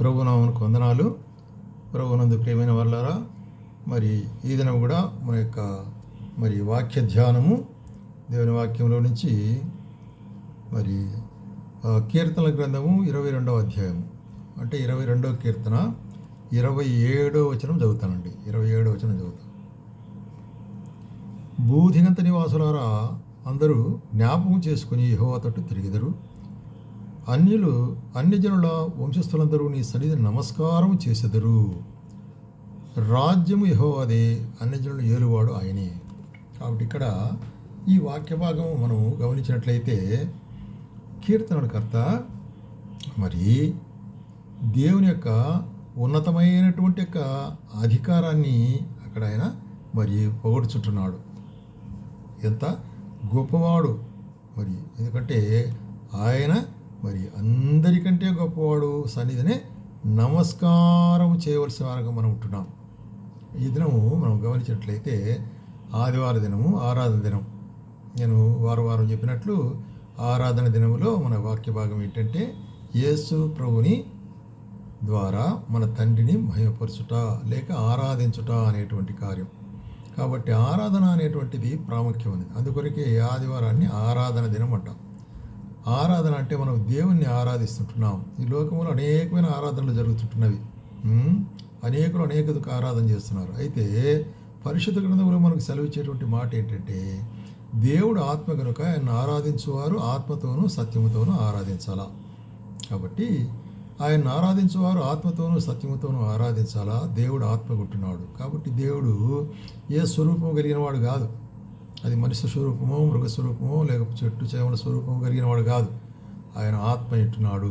ప్రభునామకు వందనాలు. ప్రభునందు ప్రియమైన వాళ్ళారా మరి ఈ దినం కూడా మన యొక్క మరి వాక్య ధ్యానము దేవుని వాక్యంలో నుంచి మరి కీర్తనల గ్రంథము ఇరవై రెండవ అధ్యాయం అంటే ఇరవై రెండవ కీర్తన ఇరవై ఏడో వచనం చదువుతానండి. ఇరవై ఏడో వచనం చదువుతాను. భూధిగంత నివాసులారా అందరూ జ్ఞాపకం చేసుకుని యహోవా తట్టు తిరిగిదరు. అన్యులు అన్యజనుల వంశస్థులందరూ నీ సన్నిధిని నమస్కారం చేసెదరు. రాజ్యము యహోవాదే అన్నిజనులు ఏలువాడు ఆయనే. కాబట్టి ఇక్కడ ఈ వాక్య భాగం మనం గమనించినట్లయితే కీర్తనకర్త మరి దేవుని యొక్క ఉన్నతమైనటువంటి యొక్క అధికారాన్ని అక్కడ ఆయన మరి పొగడుచుంటున్నాడు ఎంత గొప్పవాడు మరి. ఎందుకంటే ఆయన మరి అందరికంటే గొప్పవాడు సన్నిధినే నమస్కారం చేయవలసిన వారంగా మనం ఉంటున్నాం. ఈ దినము మనం గమనించినట్లయితే ఆదివార దినము ఆరాధన దినం. నేను వారం వారం చెప్పినట్లు ఆరాధన దినములో మన వాక్య భాగం ఏంటంటే యేసు ప్రభుని ద్వారా మన తండ్రిని మహిమపరచుట లేక ఆరాధించుట అనేటువంటి కార్యం. కాబట్టి ఆరాధన అనేటువంటిది ప్రాముఖ్యమైనది. అందుకొరకే ఆదివారాన్ని ఆరాధన దినం అంటాం ఆరాధన అంటే మనం దేవుణ్ణి ఆరాధిస్తుంటున్నాం. ఈ లోకంలో అనేకమైన ఆరాధనలు జరుగుతుంటున్నవి. అనేకులు అనేక ఆరాధన చేస్తున్నారు. అయితే పరిశుద్ధ గ్రంథంలో మనకు సెలవిచ్చేటువంటి మాట ఏంటంటే దేవుడు ఆత్మ కనుక ఆయన ఆరాధించువారు ఆత్మతోనూ సత్యముతోనూ ఆరాధించాలా? కాబట్టి ఆయన ఆరాధించేవారు ఆత్మతోనూ సత్యముతోనూ ఆరాధించాలా? దేవుడు ఆత్మ కొట్టున్నాడు కాబట్టి దేవుడు ఏ స్వరూపం కలిగిన వాడు కాదు. అది మనిషి స్వరూపమో మృగ స్వరూపమో లేకపోతే చెట్టు చేమల స్వరూపం కలిగిన వాడు కాదు. ఆయన ఆత్మ ఇట్టున్నాడు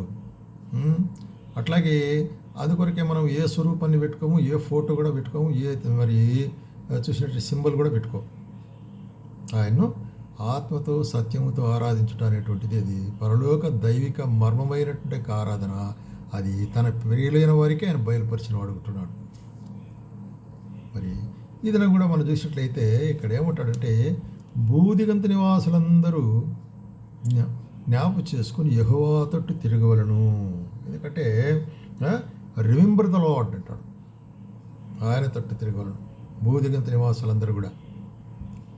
అట్లాగే అది కొరకే మనం ఏ స్వరూపాన్ని పెట్టుకోము ఏ ఫోటో కూడా పెట్టుకోము ఏ మరి చూసినట్టు సింబల్ కూడా పెట్టుకో. ఆయన్ను ఆత్మతో సత్యముతో ఆరాధించడం అనేటువంటిది అది. పరలోక దైవిక మర్మమైనటువంటి ఆరాధన అది తన ప్రియులైన వారికి ఆయన బయలుపరిచిన వాడుకుంటున్నాడు మరి ఇదన కూడా మనం చూసినట్లయితే ఇక్కడ ఏమంటాడంటే భూదిగంత నివాసులందరూ జ్ఞాపకం చేసుకుని యహోవా తట్టు తిరగవలను. ఎందుకంటే రిమెంబర్ ద లాడ్ అంటాడు. ఆయన తట్టు తిరగవలను. భూదిగంత నివాసులందరూ కూడా.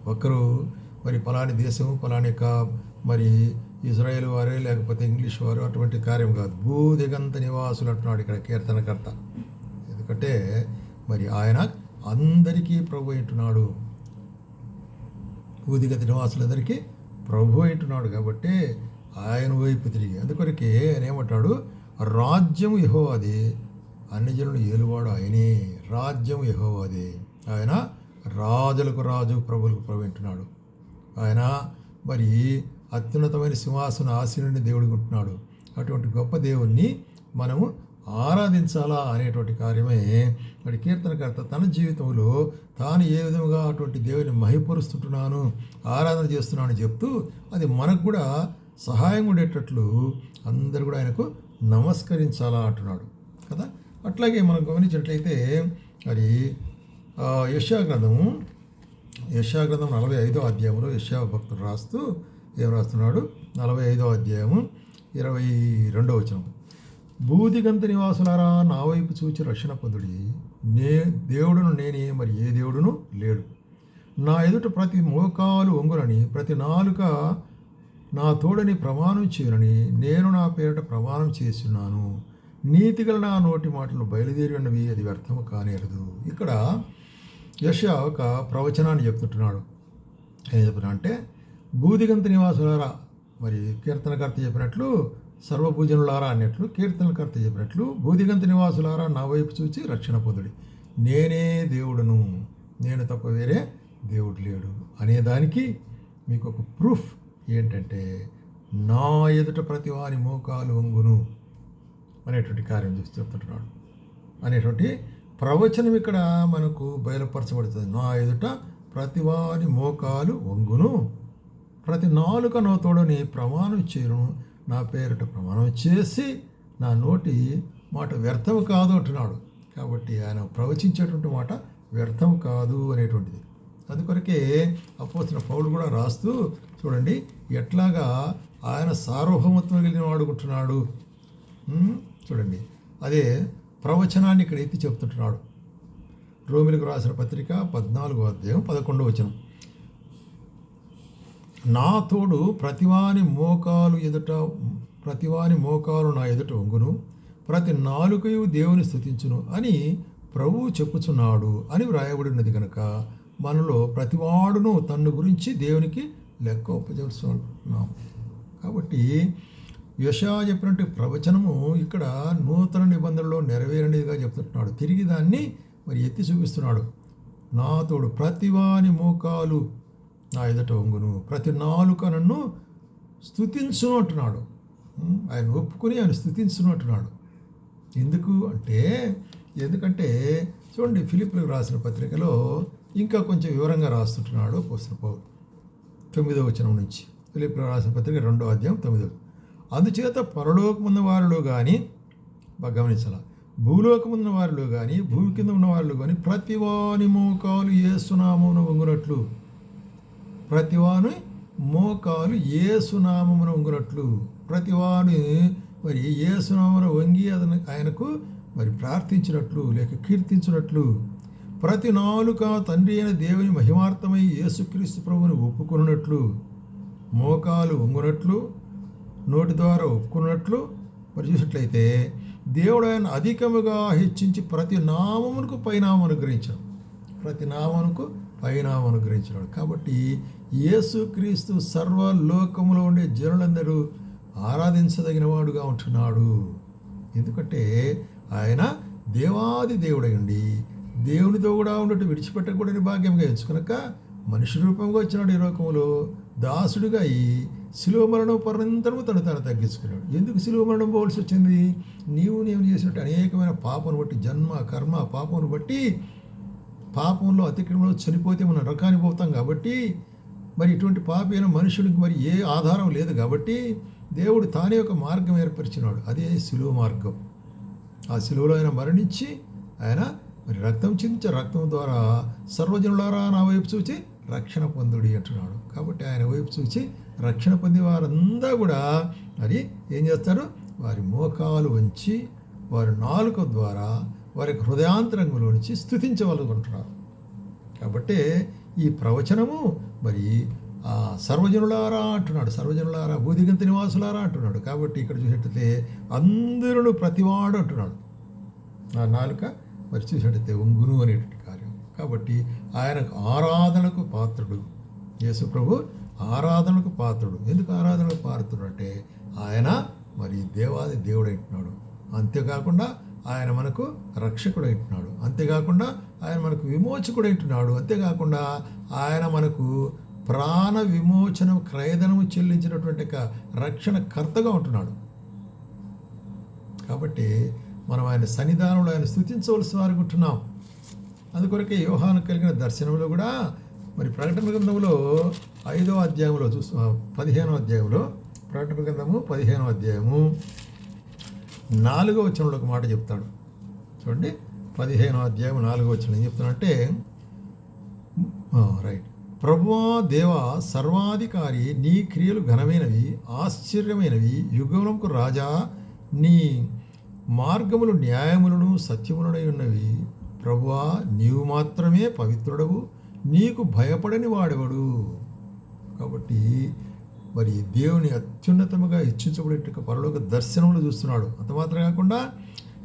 ఒకరు మరి పలాని దేశము పలాని కా మరి ఇజ్రాయేల్ వారే లేకపోతే ఇంగ్లీష్ వారు అటువంటి కార్యం కాదు. భూదిగంత నివాసులు అంటున్నాడు ఇక్కడ కీర్తనకర్త. ఎందుకంటే మరి ఆయన అందరికీ ప్రభు అంటున్నాడు. భూదిగంత నివాసులందరికీ ప్రభు అంటున్నాడు కాబట్టి ఆయన వైపు తిరిగి. అందుకొరకే ఆయన ఏమంటాడు? రాజ్యం యహోవాది అన్ని జనులు ఏలువాడు ఆయనే. రాజ్యం యహోవాది. ఆయన రాజులకు రాజు ప్రభులకు ప్రభు అంటున్నాడు. ఆయన మరి అత్యున్నతమైన సింహాసన ఆశీనుని దేవుడికి ఉంటున్నాడు. అటువంటి గొప్ప దేవుణ్ణి మనము ఆరాధించాలా అనేటువంటి కార్యమే మరి కీర్తనకర్త తన జీవితంలో తాను ఏ విధంగా అటువంటి దేవుని మహిపరుస్తుంటున్నాను ఆరాధన చేస్తున్నాను అని చెప్తూ అది మనకు కూడా సహాయం ఉండేటట్లు అందరు కూడా ఆయనకు నమస్కరించాలా అంటున్నాడు కదా. అట్లాగే మనం గమనించినట్లయితే మరి యశాగ్రంథము యశాగ్రంథం గ్రంథము నలభై ఐదో అధ్యాయంలో యెషయా భక్తుడు రాస్తూ ఏం రాస్తున్నాడు? నలభై ఐదో అధ్యాయము ఇరవై రెండో వచనం బూదిగంత నివాసులారా నా వైపు చూచి రక్షణ పొందుడి. నే దేవుడును నేనే మరి ఏ దేవుడును లేడు. నా ఎదుట ప్రతి మోకాలు ఒంగునని ప్రతి నాలుక నా తోడని ప్రమాణం చేయనని నేను నా పేరిట ప్రమాణం చేస్తున్నాను. నీతిగల నా నోటి మాటలు బయలుదేరి ఉన్నవి అది వ్యర్థము కానేరదు. ఇక్కడ యశ ఒక ప్రవచనాన్ని చెప్తుంటున్నాడు. ఏం చెప్తున్నా అంటే బూదిగంత నివాసులారా మరి కీర్తనకర్త చెప్పినట్లు సర్వభూజనులారా అన్నట్లు కీర్తనకర్త చెప్పినట్లు బూదిగంత నివాసులారా నా వైపు చూచి రక్షణ పొందుడి. నేనే దేవుడును నేను తప్ప వేరే దేవుడు లేడు. అనేదానికి మీకు ఒక ప్రూఫ్ ఏంటంటే నా ఎదుట ప్రతి వారి మోకాలు వంగును అనేటువంటి కార్యం చూసి చెప్తుంటున్నాడు అనేటువంటి ప్రవచనం ఇక్కడ మనకు బయలుపరచబడుతుంది. నా ఎదుట ప్రతి వారి మోకాలు వంగును. ప్రతి నాలుకనవ తోడని ప్రమాణం చేయను. నా పేరిట ప్రమాణం చేసి నా నోటి మాట వ్యర్థం కాదు అంటున్నాడు. కాబట్టి ఆయన ప్రవచించేటువంటి మాట వ్యర్థం కాదు అనేటువంటిది. అందుకొరకే అపోసిన పౌలు కూడా రాస్తూ చూడండి ఎట్లాగా ఆయన సార్వభౌమత్వం కలిగిన వాడుకుంటున్నాడు చూడండి అదే ప్రవచనాన్ని ఇక్కడ ఎత్తి చెప్తుంటున్నాడు. రోమిలకు రాసిన పత్రిక పద్నాలుగో అధ్యాయం పదకొండో వచనం. నా తోడు ప్రతివాని మోకాలు ఎదుట ప్రతివాని మోకాలు నా ఎదుట ఒంగును ప్రతి నాలుకయు దేవుని స్థుతించును అని ప్రభువు చెప్పుచున్నాడు అని వ్రాయబడినది కనుక మనలో ప్రతివాడును తన్ను గురించి దేవునికి లెక్క ఒప్పచేస్తున్నాం కాబట్టి యశా చెప్పినట్టు ప్రవచనము ఇక్కడ నూతన నిబంధనలో నెరవేరనిదిగా చెప్తున్నాడు. తిరిగి దాన్ని మరి ఎత్తి చూపిస్తున్నాడు. నాతోడు ప్రతివాని మోకాలు నా ఎదుట వంగును ప్రతి నాలుక నన్ను స్థుతించును అంటున్నాడు ఆయన ఒప్పుకొని ఆయన స్థుతించును అంటున్నాడు ఎందుకు అంటే ఎందుకంటే చూడండి ఫిలిప్లకు రాసిన పత్రికలో ఇంకా కొంచెం వివరంగా రాస్తుంటున్నాడు పోసిన పౌరు తొమ్మిదో వచనం నుంచి. ఫిలిప్లో రాసిన పత్రిక రెండో అధ్యాయం తొమ్మిదో. అందుచేత పరలోకమున్న వారిలో కానీ బాగా గమనించాల భూలోకమున్న వారిలో కానీ భూమి కింద ఉన్న వారిలో కానీ ప్రతి వాని మోకాలు ఏసునామమున వంగునట్లు ప్రతివాని మోకాలు ఏసునామమున వంగునట్లు. ప్రతివాని మరి ఏసునామమున వంగి అతను ఆయనకు మరి ప్రార్థించినట్లు లేక కీర్తించినట్లు. ప్రతి నాలుక తండ్రి అయిన దేవుని మహిమార్థమై యేసుక్రీస్తు ప్రభుని ఒప్పుకున్నట్లు మోకాలు వంగునట్లు నోటి ద్వారా ఒప్పుకున్నట్లు మరి చూసినట్లయితే దేవుడు ఆయన అధికముగా హెచ్చించి ప్రతి నామమునకు పైనామం అనుగ్రహించాడు. ప్రతి నామమునకు పైన అనుగ్రహించినాడు. కాబట్టి యేసుక్రీస్తు సర్వలోకములో ఉండే జనులందరూ ఆరాధించదగిన వాడుగా ఉంటున్నాడు. ఎందుకంటే ఆయన దేవాది దేవుడయండి దేవునితో కూడా ఉన్నట్టు విడిచిపెట్టకూడని భాగ్యంగా ఎంచుకునక మనిషి రూపంగా వచ్చినాడు ఈ లోకంలో. దాసుడిగా అయి శిలువ మరణం పర్యంతరము తను తను తగ్గించుకున్నాడు. ఎందుకు శిలువ మరణం పోవలసి వచ్చింది? నీవు నేను చేసినట్టు అనేకమైన పాపను బట్టి జన్మ కర్మ పాపను బట్టి పాపంలో అతిక్రమంలో చనిపోతే మనం రకానికి పోతాం కాబట్టి మరి ఇటువంటి పాపైన మనుషులకు మరి ఏ ఆధారం లేదు కాబట్టి దేవుడు తానే ఒక మార్గం ఏర్పరిచినాడు. అదే శిలువ మార్గం. ఆ సిలువలో ఆయన మరణించి ఆయన మరి రక్తం చిందించే రక్తం ద్వారా సర్వజనులారా నా వైపు చూచి రక్షణ పొందుడి అంటున్నాడు. కాబట్టి ఆయన వైపు చూచి రక్షణ పొంది వారంతా కూడా మరి ఏం చేస్తారు? వారి మోకాలు వంచి వారి నాలుక ద్వారా వారి హృదయాంతరంగంలో నుంచి స్థుతించవలుగుంటున్నారు. కాబట్టి ఈ ప్రవచనము మరి ఆ సర్వజనులారా అంటున్నాడు. సర్వజనులారా భూదిగంత నివాసులారా అంటున్నాడు. కాబట్టి ఇక్కడ చూసేటట్లయితే అందరూ ప్రతివాడు అంటున్నాడు. నా నాలుక మరి చూసినట్లయితే ఉంగును అనేటువంటి కార్యం. కాబట్టి ఆయనకు ఆరాధనకు పాత్రుడు. యేసు ప్రభు ఆరాధనకు పాత్రుడు. ఎందుకు ఆరాధనకు పాత్రుడు అంటే ఆయన మరి దేవాది దేవుడు అంటున్నాడు అంతేకాకుండా ఆయన మనకు రక్షకుడు అంటున్నాడు అంతేకాకుండా ఆయన మనకు విమోచకుడు అంటున్నాడు అంతేకాకుండా ఆయన మనకు ప్రాణ విమోచనం క్రయధనము చెల్లించినటువంటి రక్షణ కర్తగా ఉంటున్నాడు. కాబట్టి మనం ఆయన సన్నిధానంలో ఆయన స్థుతించవలసి వారికి ఉంటున్నాం. అందుకొరకే యోహాను కలిగిన దర్శనంలో కూడా మరి ప్రకటన గ్రంథంలో ఐదో అధ్యాయంలో చూస్తూ పదిహేనో అధ్యాయంలో ప్రకటన గ్రంథము పదిహేనో అధ్యాయము. నాలుగో వచనంలో ఒక మాట చెప్తాడు. చూడండి పదిహేనో అధ్యాయం నాలుగో వచనం ఏం చెప్తానంటే రైట్ ప్రభువా దేవ సర్వాధికారి నీ క్రియలు ఘనమైనవి ఆశ్చర్యమైనవి యుగములకు రాజా నీ మార్గములు న్యాయములను సత్యములనై ఉన్నవి. ప్రభువా నీవు మాత్రమే పవిత్రుడవు నీకు భయపడని వాడెవడు? కాబట్టి మరి దేవుని అత్యున్నతముగా ఇచ్చించబడేట పరలోక దర్శనములు చూస్తున్నాడు. అంతమాత్రం కాకుండా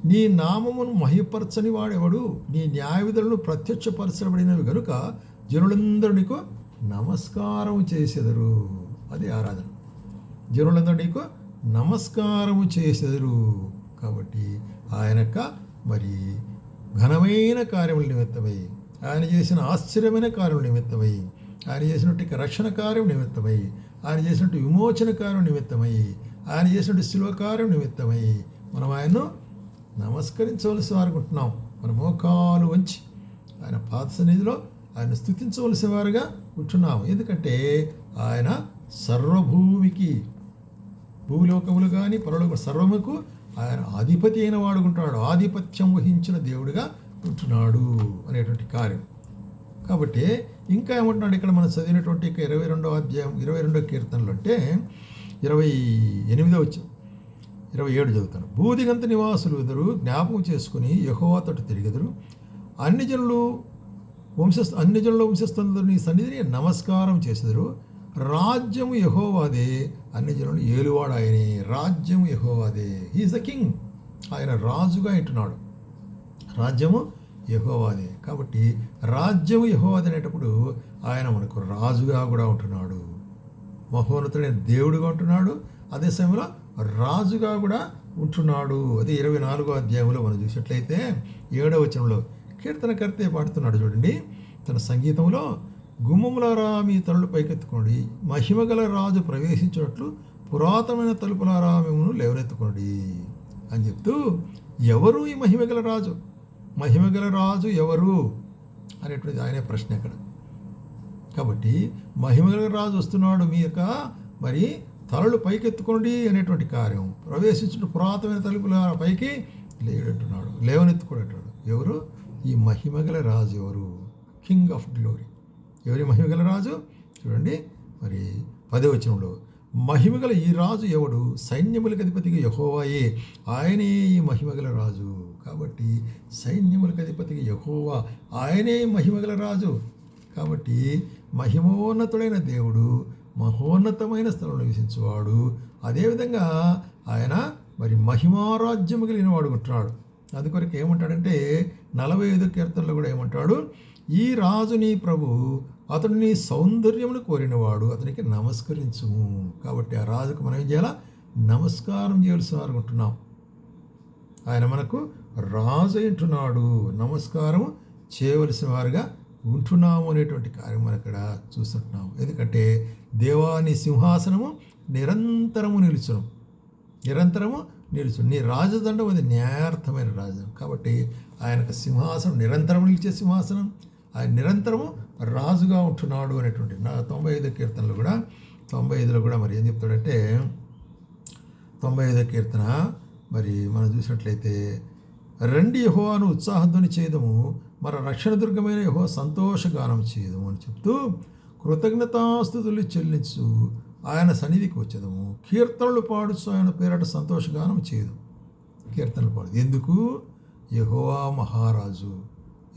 నీ నామమును మహిపరచని వాడెవడు? నీ న్యాయవిధులను ప్రత్యక్షపరచబడినవి కనుక జనులందరూ నీకు నమస్కారం చేసెదరు. అది ఆరాధన. జనులందరూ నీకు నమస్కారము చేసెదరు. కాబట్టి ఆయన యొక్క మరి ఘనమైన కార్యముల నిమిత్తమై ఆయన చేసిన ఆశ్చర్యమైన కార్యముల నిమిత్తమై ఆయన చేసినట్టు రక్షణ కార్యం నిమిత్తమై ఆయన చేసినట్టు విమోచన కార్యం నిమిత్తమై ఆయన చేసినట్టు శిల్వకారం నిమిత్తమై మనం ఆయన్ను నమస్కరించవలసి అనుకుంటున్నాం మన మోకాలు వంచి ఆయన పాత సన్నిధిలో ఆయన స్థుతించవలసిన వారుగా ఉంటున్నాం. ఎందుకంటే ఆయన సర్వభూమికి భూలోకములు కానీ పరలోక సర్వముకు ఆయన అధిపతి అయిన వాడుకుంటాడు ఆధిపత్యం వహించిన దేవుడిగా ఉంటున్నాడు అనేటువంటి కార్యం. కాబట్టి ఇంకా ఏమంటున్నాడు ఇక్కడ మనం చదివినటువంటి ఇరవై రెండో అధ్యాయం ఇరవై రెండో కీర్తనలు అంటే ఇరవై ఎనిమిదో వచ్చి ఇరవై ఏడు చదువుతాను. భూదిగంత నివాసులు ఎదురు జ్ఞాపకం చేసుకుని యహోవాతోటి తట్టు అన్ని జనులు వంశస్థ అన్ని జనుల వంశస్థులందరూ నీ సన్నిధిని నమస్కారం చేసెదరు. రాజ్యము యహోవాదే అన్ని జనులు ఏలువాడు ఆయనే. రాజ్యము యహోవాదే. హీఈస్ ద కింగ్ ఆయన రాజుగా ఇంటున్నాడు రాజ్యము యహోవాదే కాబట్టి రాజ్యము యహోవాది అనేటప్పుడు ఆయన మనకు రాజుగా కూడా ఉంటున్నాడు. మహోన్నతుడైన దేవుడుగా ఉంటున్నాడు. అదే సమయంలో రాజుగా కూడా ఉంటున్నాడు. అది ఇరవై నాలుగో అధ్యాయంలో మనం చూసినట్లయితే ఏడవ వచనంలో కీర్తనకర్తే పాడుతున్నాడు చూడండి. తన సంగీతంలో గుమ్మములారా మీ తలులు పైకెత్తుకోండి మహిమగల రాజు ప్రవేశించినట్లు పురాతనమైన తలుపులారా మిమ్మల్ని లేవనెత్తుకోండి అని చెప్తూ ఎవరు ఈ మహిమగల రాజు? మహిమగల రాజు ఎవరు? అనేటువంటిది ఆయనే ప్రశ్న ఇక్కడ. కాబట్టి మహిమగల రాజు వస్తున్నాడు మీ యొక్క మరి తలలు పైకెత్తుకోండి అనేటువంటి కార్యం. ప్రవేశించిన పురాతనమైన తలుపుల పైకి లేడంటున్నాడు లేవనెత్తుకోడంటాడు ఎవరు? ఈ మహిమగల రాజు ఎవరు? కింగ్ ఆఫ్ గ్లోరీ ఎవరి మహిమగల రాజు? చూడండి మరి పదవచనంలో మహిమగల ఈ రాజు ఎవడు? సైన్యములకు అధిపతిగా యహోవాయే ఆయనే ఈ మహిమగల రాజు. కాబట్టి సైన్యములకు అధిపతికి యహోవా ఆయనే మహిమగల రాజు. కాబట్టి మహిమోన్నతుడైన దేవుడు మహోన్నతమైన స్థలంలో నివసించేవాడు. అదేవిధంగా ఆయన మరి మహిమారాజ్యము కలిగిన వాడు ఉంటున్నాడు అందుకొరకు ఏమంటాడంటే నలభై ఐదు కీర్తనలో కూడా ఏమంటాడు? ఈ రాజు నీ ప్రభు అతడు నీ సౌందర్యమును కోరినవాడు అతనికి నమస్కరించుము. కాబట్టి ఆ రాజుకు మనం ఏం చేయాలా? నమస్కారం చేయాల్సిన వారు ఉంటున్నాం ఆయన మనకు రాజు అంటున్నాడు. నమస్కారం చేయవలసిన వారుగా ఉంటున్నాము అనేటువంటి కార్యం మనం ఇక్కడ చూస్తుంటున్నాము. ఎందుకంటే దేవాని సింహాసనము నిరంతరము నిలుచును. నిరంతరము నిలుచును. నీ రాజదండం అది న్యాయార్థమైన రాజదండం. కాబట్టి ఆయనకు సింహాసనం నిరంతరం నిలిచే సింహాసనం. ఆయన నిరంతరము రాజుగా ఉంటున్నాడు అనేటువంటి నా తొంభై ఐదు కీర్తనలు కూడా తొంభై ఐదులో కూడా మరి ఏం చెప్తాడంటే తొంభై ఐదో కీర్తన మరి మనం చూసినట్లయితే రండి అను ఉత్సాహధ్వని చేయదము మన రక్షణ దుర్గమైన యహో సంతోషగానం చేయదము అని చెప్తూ కృతజ్ఞతాస్థుతులు చెల్లించు ఆయన సన్నిధికి వచ్చేదము. కీర్తనలు పాడుచు ఆయన పేరట సంతోషగానం చేయదు కీర్తనలు పాడు. ఎందుకు? యహోవా మహారాజు.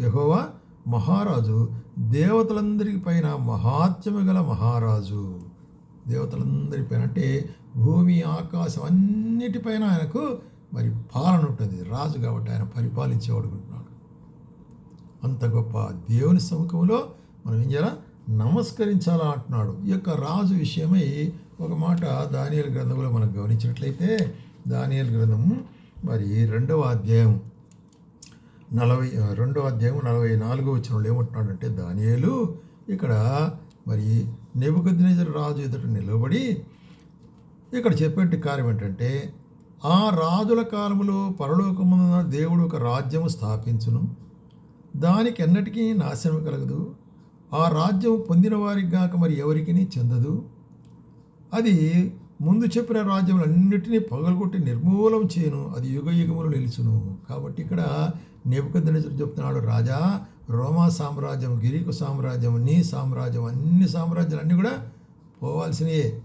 యహోవా మహారాజు. దేవతలందరికీ పైన మహాత్యము గల మహారాజు. దేవతలందరి పైన అంటే భూమి ఆకాశం అన్నిటిపైన ఆయనకు మరి పాలన ఉంటుంది. రాజు కాబట్టి ఆయన పరిపాలించేవాడు ఉంటున్నాడు అంత గొప్ప దేవుని సముఖంలో మనం ఏం చేయాలా? నమస్కరించాలా అంటున్నాడు. ఈ యొక్క రాజు విషయమై ఒక మాట దానియల్ గ్రంథంలో మనం గమనించినట్లయితే దానియల్ గ్రంథం మరి రెండవ అధ్యాయం నలభై రెండవ అధ్యాయం నలభై నాలుగో వచ్చిన ఏమంటున్నాడంటే దానియలు ఇక్కడ మరి నెబుకద్నేజర్ రాజు ఎదుట నిలబడి ఇక్కడ చెప్పేటి కార్యం ఏంటంటే ఆ రాజుల కాలంలో పరలోకమున దేవుడు ఒక రాజ్యము స్థాపించును. దానికి ఎన్నటికీ నాశనం కలగదు. ఆ రాజ్యం పొందిన వారికి గాక మరి ఎవరికి చెందదు. అది ముందు చెప్పిన రాజ్యములన్నిటినీ పగలగొట్టి నిర్మూలం చేయను. అది యుగ యుగములు నిలుచును. కాబట్టి ఇక్కడ నెబుకద్నెజరు చెప్తున్నాడు రాజా రోమా సామ్రాజ్యం గిరీకు సామ్రాజ్యం నీ సామ్రాజ్యం అన్ని సామ్రాజ్యాలు అన్నీ కూడా పోవాల్సినయే.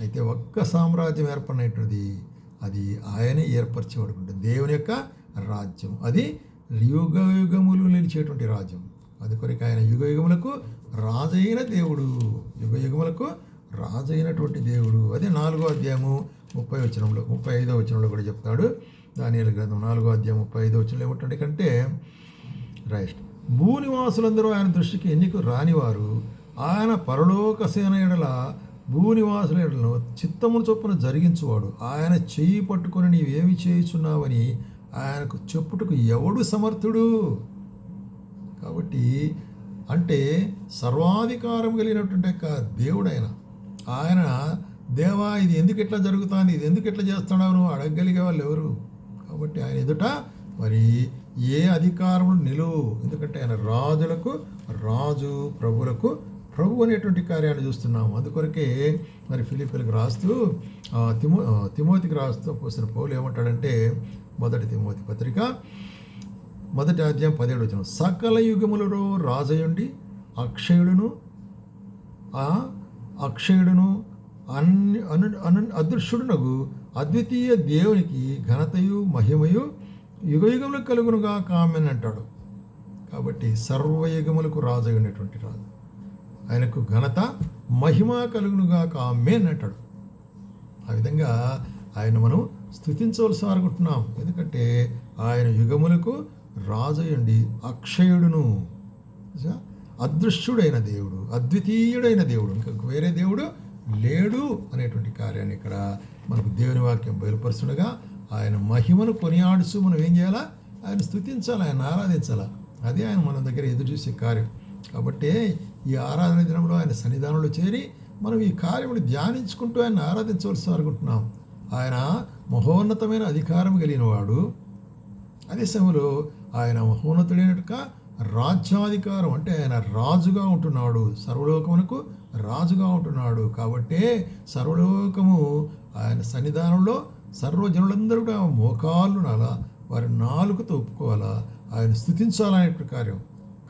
అయితే ఒక్క సామ్రాజ్యం ఏర్పడినటువంటిది అది ఆయనే ఏర్పరచేవాడుకుంటుంది దేవుని యొక్క రాజ్యం. అది యుగ యుగములు నిలిచేటువంటి రాజ్యం. అది కొరకు ఆయన యుగ యుగములకు రాజైన దేవుడు. యుగ యుగములకు రాజైనటువంటి దేవుడు. అదే నాలుగో అధ్యాయము ముప్పై వచనంలో ముప్పై ఐదో వచనంలో కూడా చెప్తాడు. దానియల గ్రంథం నాలుగో అధ్యాయం ముప్పై ఐదో వచనంలో ఏమిటంటే కంటే రైట్. భూనివాసులందరూ ఆయన దృష్టికి ఎన్నిక రానివారు ఆయన పరలోక సేన ఎడల భూనివాసుల ఎడలను చిత్తమును చొప్పున జరిగించువాడు. ఆయన చేయి పట్టుకొని నీవేమి చేయుచున్నావని ఆయనకు చెప్పుటకు ఎవడు సమర్థుడు? కాబట్టి అంటే సర్వాధికారం కలిగినటువంటి యొక్క దేవుడు ఆయన ఆయన దేవా ఇది ఎందుకు ఇట్లా జరుగుతుంది? ఇది ఎందుకు ఇట్లా చేస్తున్నావు? నువ్వు అడగగలిగే వాళ్ళు ఎవరు? కాబట్టి ఆయన ఎదుట మరి ఏ అధికారములు నిలువు? ఎందుకంటే ఆయన రాజులకు రాజు ప్రభులకు ప్రభు అనేటువంటి కార్యాలు చూస్తున్నాము అందుకొరకే మరి ఫిలిపిలకు రాస్తూ తిమో తిమోతికి రాస్తూ పోసిన పౌలు ఏమంటాడంటే మొదటి తిమోతి పత్రిక మొదటి అధ్యాయం పదిహేడు వచ్చిన సకల యుగములలో రాజయుండి అక్షయుడును అక్షయుడును అన్ అను అను అదృశ్యుడునగు అద్వితీయ దేవునికి ఘనతయు మహిమయు యుగయుగములకు కలుగునుగా కామెన్ అంటాడు. కాబట్టి సర్వయుగములకు రాజు అయినటువంటి రాజు. ఆయనకు ఘనత మహిమ కలుగునుగా కామెన్ అంటాడు. ఆ విధంగా ఆయన మనం స్థుతించవలసి అనుకుంటున్నాం ఎందుకంటే ఆయన యుగములకు రాజయుండి అక్షయుడును. అదృశ్యుడైన దేవుడు అద్వితీయుడైన దేవుడు. ఇంకా వేరే దేవుడు లేడు అనేటువంటి కార్యాన్ని ఇక్కడ మనకు దేవుని వాక్యం బయలుపరుస్తుండగా ఆయన మహిమను కొనియాడుచు మనం ఏం చేయాలా? ఆయన స్థుతించాలి ఆయన ఆరాధించాలా? అదే ఆయన మన దగ్గర ఎదురు చూసే కార్యం. కాబట్టి ఈ ఆరాధన దినంలో ఆయన సన్నిధానంలో చేరి మనం ఈ కార్యములు ధ్యానించుకుంటూ ఆయన ఆరాధించవలసి అనుకుంటున్నాం ఆయన మహోన్నతమైన అధికారం కలిగిన వాడు అదే సమయంలో ఆయన మహోన్నతుడైనట్టుగా రాజ్యాధికారం అంటే ఆయన రాజుగా ఉంటున్నాడు. సర్వలోకమునకు రాజుగా ఉంటున్నాడు. కాబట్టే సర్వలోకము ఆయన సన్నిధానంలో సర్వజనులందరూ కూడా మోకాళ్ళు నాలా వారి నాలుగుతో ఒప్పుకోవాలా ఆయన స్థుతించాలనే కార్యం.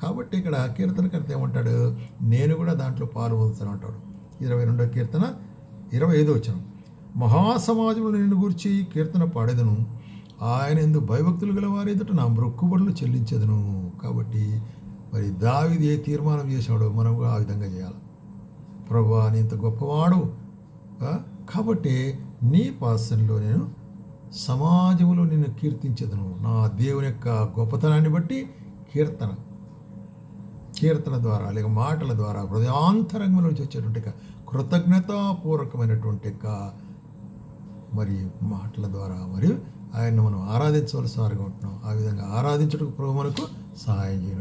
కాబట్టి ఇక్కడ కీర్తనకర్త ఏమంటాడు? నేను కూడా దాంట్లో పాల్పొందుతాను అంటాడు. ఇరవై రెండో కీర్తన ఇరవై ఐదో వచ్చిన మహాసమాజంలో నిన్ను గురించి కీర్తన పాడేదను. ఆయన ఎందు భయభక్తులు గల వారి ఎదుట నా మొక్కుబడులు చెల్లించదును. కాబట్టి మరి దావిది ఏ తీర్మానం చేశాడో మనం కూడా ఆ విధంగా చేయాలి. ప్రభా అని ఇంత గొప్పవాడు. కాబట్టి నీ పాసంలో నేను సమాజంలో నిన్ను కీర్తించదును. నా దేవుని యొక్క గొప్పతనాన్ని బట్టి కీర్తన. కీర్తన ద్వారా లేక మాటల ద్వారా హృదయాంతరంగంలో నుంచి వచ్చేటువంటి కృతజ్ఞతాపూర్వకమైనటువంటి యొక్క మరి మాటల ద్వారా మరియు ఆయన్ని మనం ఆరాధించవలసిన వారిగా ఉంటున్నాం. ఆ విధంగా ఆరాధించడానికి ప్రభు మనకు సహాయం చేయను